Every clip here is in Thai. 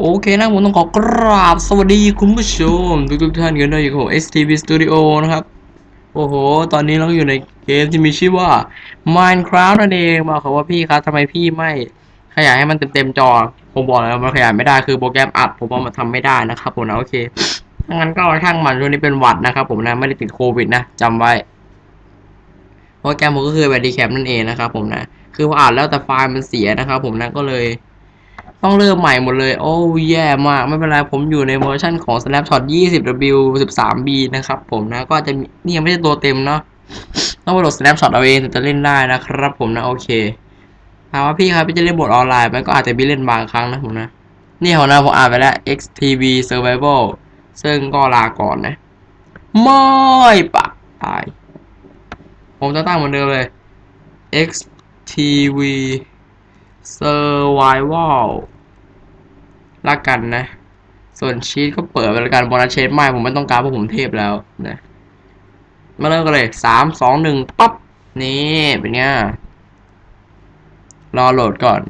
โอเคนะผมต้องขอกราบสวัสดีคุณผู้ชม ทุกทุกๆท่านกันด้วยอยู่กับผม STV Studio นะครับ โอ้โห ตอนนี้เราอยู่ในเกมที่มีชื่อว่า Minecraft นั่นเองมาขอว่าพี่ครับทำไมพี่ไม่ขยายให้มันเต็มๆจอ ผมบอกแล้วมันขยายไม่ได้คือโปรแกรมอัด ผมว่ามันทำไม่ได้นะครับผมนะโอเคถ้างั้นก็ช่างมันช่วงนี้เป็นหวัดนะครับผมนะไม่ได้ติดโควิดนะจำไว้โปรแกรมผมก็คือแบดดีแคปนั่นเองนะครับผมนะคือพออ่านแล้วแต่ไฟล์มันเสียนะครับผมนะก็เลย ต้องเริ่มใหม่หมดเลย โอ้แย่มาก ไม่เป็นไร ผมอยู่ในเวอร์ชันของ Snapshot 20W 13B นะครับผมนะ ก็จะมีนี่ยังไม่ใช่ตัวเต็มเนาะ ต้องไปโหลด Snapshot เอาเองถึงจะเล่นได้นะครับผมนะ โอเคถามว่าพี่ครับพี่จะเล่นบทออนไลน์ไหมก็อาจจะมีเล่นบางครั้งนะผมนะ นี่ของนะผมอ่านไปแล้ว XTV Survival ซึ่งก็ลาก่อนนะ ไม่ปะตาย ผมจะตั้งเหมือนเดิมเลย XTV Survival ละกันนะ ส่วนชีตก็เปิดไปแล้วกันบอลเชดไม่ผมไม่ต้องการเพราะผมเทพแล้วนะมาเริ่มกันเลยสามสองหนึ่งปั๊บนี่เป็นไงรอโหลดก่อน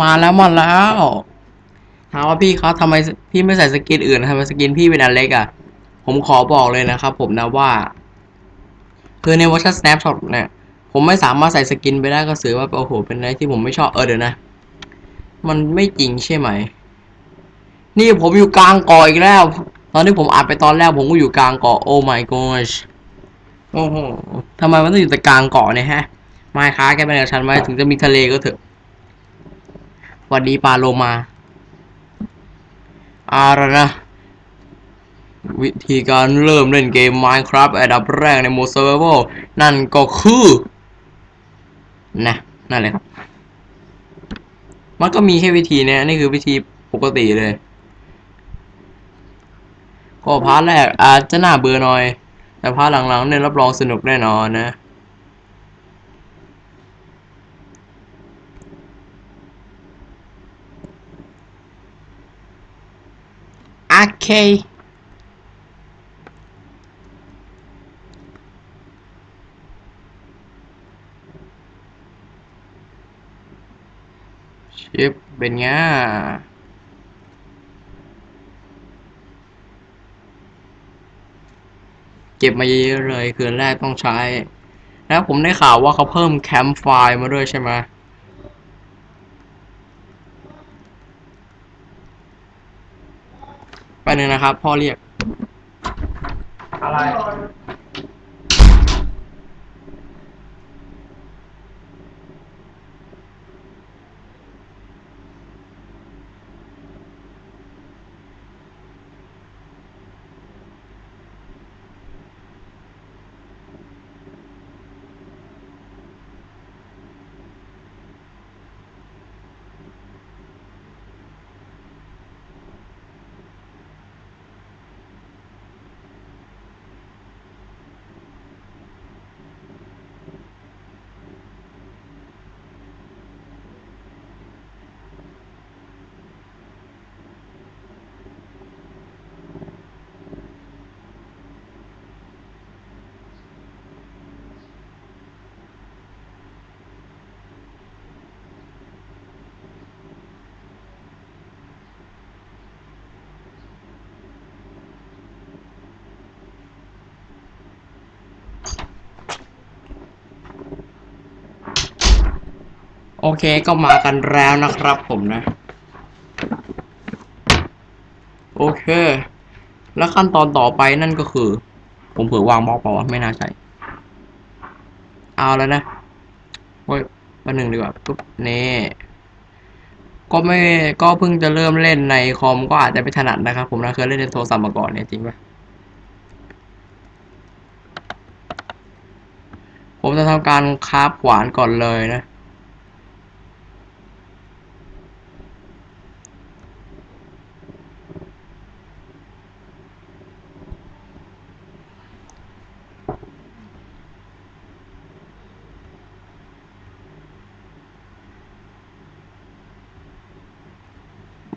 มาแล้วมาแล้วถามว่าพี่เขาทำไมพี่ไม่ใส่สกินอื่นทำไมสกินพี่เป็นอันเล็กอะ่ะ ผมขอบอกเลยนะครับผมนะว่า คือในเวอร์ชัน snapshot เนี่ย ผมไม่สามารถใส่สกินไปได้ก็ถือว่าโอ้โหเป็นอะไรที่ผมไม่ชอบเออเดี๋ยวนะ มันไม่จริงใช่ไหม นี่ผมอยู่กลางเกาะอีกแล้ว ตอนที่ผมอัดไปตอนแรกผมก็อยู่กลางเกาะโอ้ my gosh โอ้โหทำไมมันต้องอยู่แต่กลางเกาะเนี่ยฮะ ไม่ค้าแกเป็นกับฉันไหมถึงจะมีทะเลก็เถอะ วัสดีปลาโลมาอาละนะ วิธีการเริ่มเล่นเกม Minecraft อันดับแรกในโหมด Survival นั่นก็คือ นะ นั่นเลยครับ มันก็มีแค่วิธีเนี้ยนี่คือวิธีปกติเลย ก็พาร์ทแรกอาจจะน่าเบื่อหน่อย แต่พาร์ทหลังๆเนี่ยรับรองสนุกแน่นอนนะ เคชิปเป็นไงเก็บมาเยอะเลยคืนแรกต้องใช้ แล้วผมได้ข่าวว่าเขาเพิ่มแคมป์ไฟล์มาด้วยใช่ไหมไป หนึ่งนะครับ พ่อเรียกอะไร โอเคก็มากันแล้วนะครับผมนะ โอเค แล้วขั้นตอนต่อไปนั่นก็คือ ผมเผื่อวางบล็อกเปล่าวะไม่น่าใช่เอาแล้วนะโอ้ยมาหนึ่งดีกว่าปุ๊บนี่ก็ไม่ก็เพิ่งจะเริ่มเล่นในคอมก็อาจจะไม่ถนัดนะครับ ผมนะเคยเล่นในโทรศัพท์มาก่อนเนี่ยจริงปะผมจะทำการคาฟขวานก่อนเลยนะ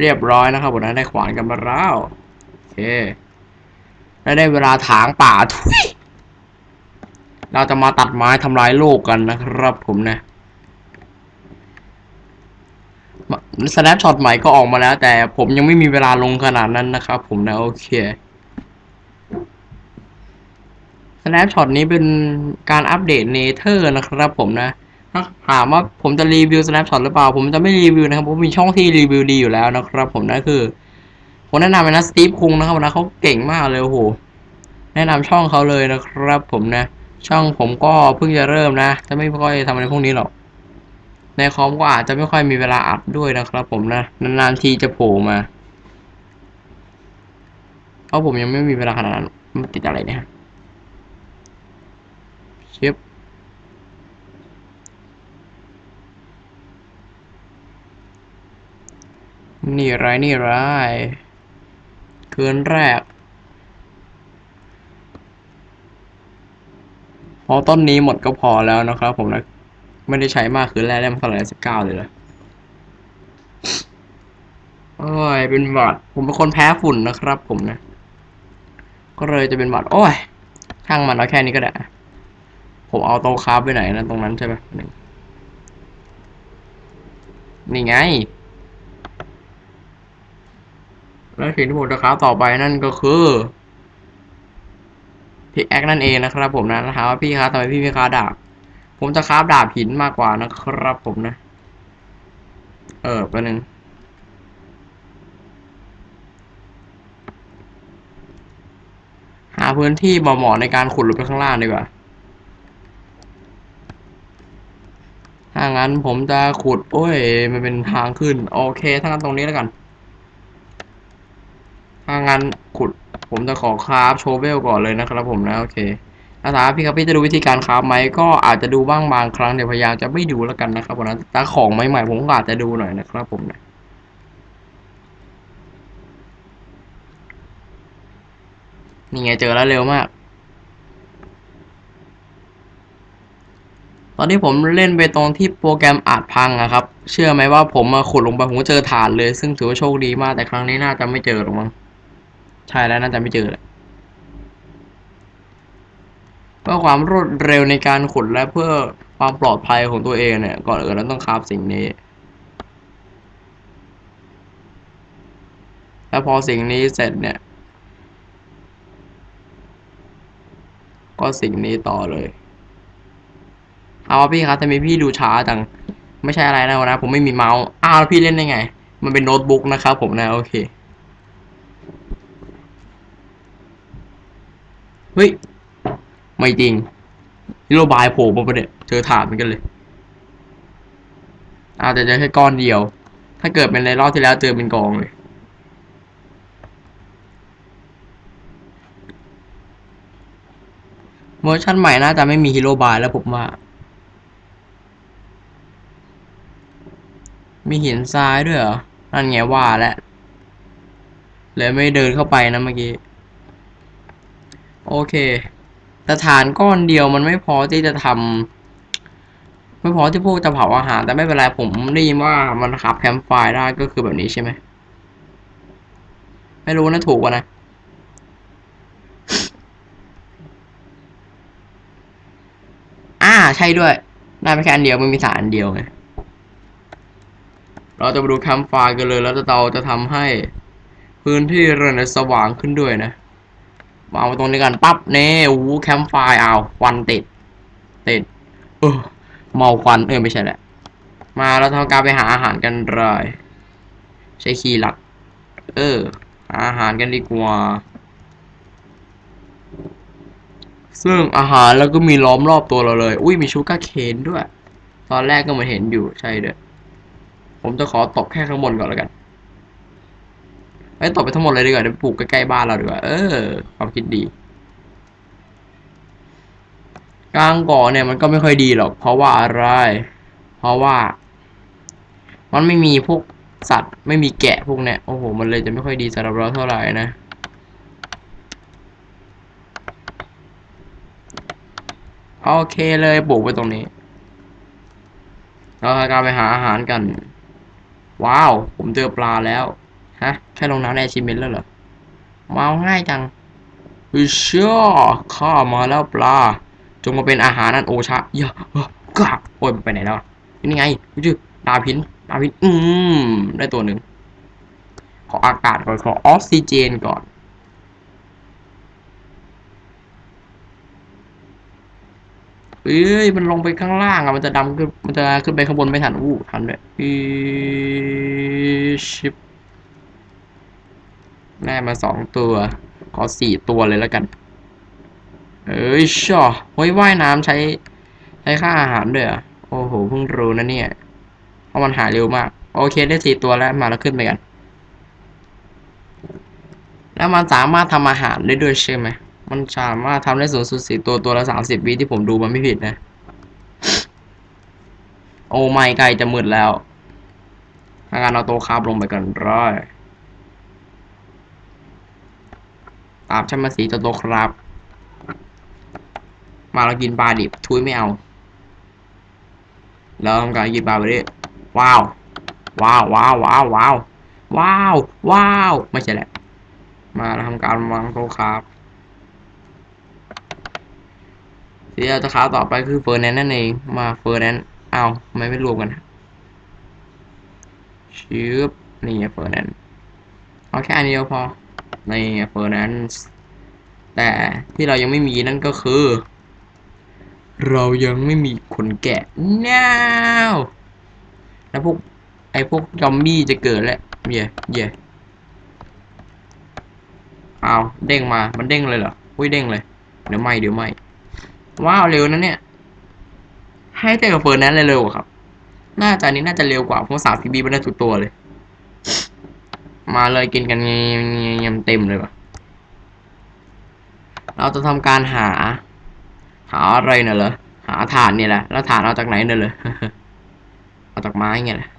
เรียบร้อยนะครับผมนะได้ขวานกันมาแล้วโอเคและได้เวลาถางป่าทุยเราจะมาตัดไม้ทำลายโลกกันนะครับผมนะสแนปช็อตใหม่ก็ออกมาแล้ว แต่ผมยังไม่มีเวลาลงขนาดนั้นนะครับผมนะโอเค Snapshot นี้เป็นการอัปเดตเนเธอร์นะครับผมนะ ถ้าถามว่าผมจะรีวิว Snapshot หรือเปล่า ผมจะไม่รีวิวนะครับผมมีช่องที่รีวิวดีอยู่แล้วนะครับ ผมนั่นคือ ผมแนะนำเลยนะสตีฟคุงนะครับนะเขาเก่งมากเลยโอ้โหแนะนำช่องเขาเลยนะครับ ผมนะ ช่องผมก็เพิ่งจะเริ่มนะ จะไม่ค่อยทำอะไรพวกนี้หรอก ในคอมก็อาจจะไม่ค่อยมีเวลาอัดด้วยนะครับ ผมนะนานๆทีจะโผล่มาเพราะผมยังไม่มีเวลาขนาดนั้นมันติดอะไรเนี่ย นี่ไรนี่ไรเกินแรกพอต้นนี้หมดก็พอแล้วนะครับผมนะไม่ได้ใช้มากคือแร่ได้มาเท่าไหร่สิบเก้าเลยละโอ้ยเป็นหวัดผมเป็นคนแพ้ฝุ่นนะครับ ผมนะ ก็เลยจะเป็นหวัดโอ้ยช่างมันเอาแค่นี้ก็ได้ ผมเอาโต๊ะคราฟไปไหนนะตรงนั้นใช่ไหมหนึ่งนี่ไง แล้วสิ่งที่ผมจะคราฟต่อไปนั่นก็คือพิกแอคนั่นเองนะครับ ผมนะถามว่าพี่ครับทำไมพี่ไม่คราฟดาบ ผมจะคราฟดาบหินมากกว่านะครับ ผมนะ เออแป๊บนึงหาพื้นที่เหมาะๆในการขุดลงไปข้างล่างดีกว่าถ้างั้นผมจะขุด โอ้ย มันเป็นทางขึ้น โอเค ถ้างั้นตรงนี้แล้วกัน ถ้างั้นขุดผมจะขอคราฟโชเวลก่อนเลยนะครับผมนะโอเคถ้าถามว่าพี่ครับพี่จะดูวิธีการคราฟไหมก็อาจจะดูบ้างบางครั้งเดี๋ยวพยายามจะไม่ดูแล้วกันนะครับผมนะแต่ของใหม่ๆผมก็อาจจะดูหน่อยนะครับผมนะนี่ไงเจอแล้วเร็วมาก ตอนนี้ผมเล่นไปตรงที่โปรแกรมอาจพังอะครับ เชื่อไหมว่าผมมาขุดลงไปผมก็เจอฐานเลย ซึ่งถือว่าโชคดีมากแต่ครั้งนี้น่าจะไม่เจอหรอกมั้ง ใช่แล้วน่าจะไม่เจอแหละเพื่อความรวดเร็วในการขุดและเพื่อความปลอดภัยของตัวเองเนี่ย ก่อนอื่นเราต้องคราฟสิ่งนี้ แล้วพอสิ่งนี้เสร็จเนี่ย ก็สิ่งนี้ต่อเลย เอาพี่ครับทำไมพี่ดูช้าจัง ไม่ใช่อะไรนะวนะ ผมไม่มีเมาส์ อ้าวพี่เล่นได้ไง มันเป็นโน้ตบุ๊กนะครับผมนะ โอเค เฮ้ย ไม่จริงฮิโรบายโผล่มาประเดี๋ยเจอถาดเหมือนกันเลยอาจจะเจอแค่ก้อนเดียว ถ้าเกิดเป็นในรอบที่แล้วเจอเป็นกองเลย เวอร์ชันใหม่น่าจะไม่มีฮีโร่บายแล้วผมว่า มีหินทรายด้วยเหรอ นั่นไงว่าแล้วเลยไม่เดินเข้าไปนะเมื่อกี้ โอเค แต่ฐานก้อนเดียวมันไม่พอที่จะทำไม่พอที่พวกจะเผาอาหาร แต่ไม่เป็นไรผมได้ยินว่ามันขับแคมป์ไฟร์ได้ก็คือแบบนี้ใช่ไหม ไม่รู้นะถูกวะนะอ่าใช่ด้วยได้ไปแค่อันเดียวมันมีสารอันเดียวไงเราจะมาดูแคมป์ไฟร์กันเลย แล้วเราจะทำให้พื้นที่เรือนสว่างขึ้นด้วยนะ มาเอาตรงนี้กันปั๊บเน่โอ้โหแคมป์ไฟร์เอาควันติดติดเออเมาควันเออไม่ใช่แหละ มาเราทำการไปหาอาหารกันเลยใช้คีย์หลัก เออหาอาหารกันดีกว่า ซึ่งอาหารแล้วก็มีล้อมรอบตัวเราเลย อุ้ยมีชูการ์เคนด้วย ตอนแรกก็มาเห็นอยู่ใช่เด้อผมจะขอตบแค่ข้างบนก่อนแล้วกัน ไอ้ตบไปทั้งหมดเลยดีกว่าเดี๋ยวปลูกใกล้ๆบ้านเราดีกว่าเออความคิดดีกลางก่อเนี่ยมันก็ไม่ค่อยดีหรอก เพราะว่าอะไร เพราะว่า มันไม่มีพวกสัตว์ไม่มีแกะพวกเนี้ยโอ้โหมันเลยจะไม่ค่อยดีสำหรับเราเท่าไหร่นะโอเคเลยปลูกไว้ตรงนี้เราทำการไปหาอาหารกัน ว้าว ผมเจอปลาแล้ว ฮะ แค่ลงน้ำใน achievement แล้วเหรอเอาง่ายจังอิเชื่อข้ามาแล้วปลา จงมาเป็นอาหารนั่นโอชะอย่าเอ้อกะโอ้ยไปไหนแล้วนี่ไงดูดิดาวพินดาวพิน อืม ได้ตัวหนึ่ง ขออากาศก่อน ขอออกซิเจนก่อน เอ้ย มันลงไปข้างล่างอะมันจะดำขึ้น มันจะขึ้นไปข้างบนไม่ทัน อู้ทันด้วยอีชิป ได้มาสองตัว ขอสี่ตัวเลยแล้วกัน เอ้ยช่อเฮ้ยว่ายน้ำใช้ใช้ค่าอาหารด้วยอะโอ้โหเพิ่งรู้นะเนี่ย เพราะมันหายเร็วมาก โอเคได้สี่ตัวแล้วมาแล้วขึ้นไปกัน แล้วมันสามารถทำอาหารได้ด้วยใช่ไหมมันสามารถทำได้สูงสุดสี่ตัวตัวละสามสิบวิที่ผมดูมันไม่ผิดนะ โอ้ไม่ไกลจะมืดแล้วถ้างั้นเอาโตะคาบลงไปกันร้อยตามฉันมาสีตัวโตครับ มาเรากินปลาดิบทุยไม่เอาแล้วทำการกินปลาไปดิว้าวว้าวว้าวว้าวว้าวว้าวว้าวไม่ใช่แหละ มาเราทำการวางโตครับที่เราจะค้าต่อไปคือเฟอร์แนนซ์นั่นเองมาเฟอร์แนนซ์อ้าทำไมไม่รวมกันชืบนี่เฟอร์แนนซ์เอาแค่อันเดียวพอ ในเฟอร์แนนซ์แต่ที่เรายังไม่มีนั่นก็คือ เรายังไม่มีขนแกะน้าวแล้วพวกไอพวกจอมบี้จะเกิดแล้วเย่เย่เอาเด้งมา มันเด้งเลยเหรออุ้ยเด้งเลย เดี๋ยวไม่เดี๋ยวไม่ ว้าวเร็วนะเนี่ย ให้แต่กับเฟิร์นนั้นเลยเร็วอะครับ น่าจะนี้น่าจะเร็วกว่าเพราะสามทีบีมันได้ทุกตัวเลย มาเลยกินกันยำเต็มเลยว่ะเราจะทำการหา หาอะไรน่ะเหรอหาฐานเนี่ยแหละ แล้วฐานเอาจากไหนเนี่ยเลยเอาจากไม้ไงแหละ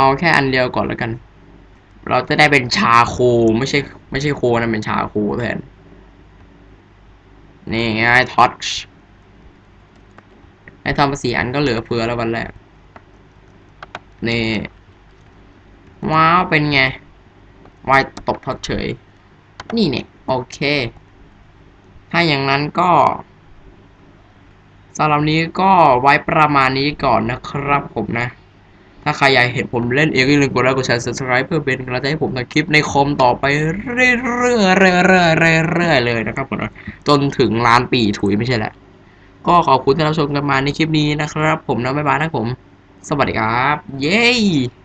เอาแค่อันเดียวก่อนแล้วกัน เราจะได้เป็นชาโค ไม่ใช่ ไม่ใช่โคนะเป็นชาโคแทน นี่ไงท็อตช์ไอ้ทำมาสี่อันก็เหลือเฟือแล้ววันแรก นี่ ว้าว เป็นไงวายตบท็อตเฉย นี่เนี่ย โอเค ถ้าอย่างนั้นก็สำหรับนี้ก็ไว้ประมาณนี้ก่อนนะครับผมนะ ถ้าใครอยากเห็นผมเล่นเองก็อย่าลืมกดไลค์กดแชร์ subscribe เพื่อเป็นกำลังใจให้ผมทำคลิปในคอมต่อไปเรื่อยๆเรื่อยๆเรื่อยๆเรื่อยๆเลยนะครับผมจนถึงล้านปีถุยไม่ใช่แหละ ก็ขอบคุณที่รับชมกันมาในคลิปนี้นะครับ ผมนะบ๊ายบายนะผม สวัสดีครับ เย้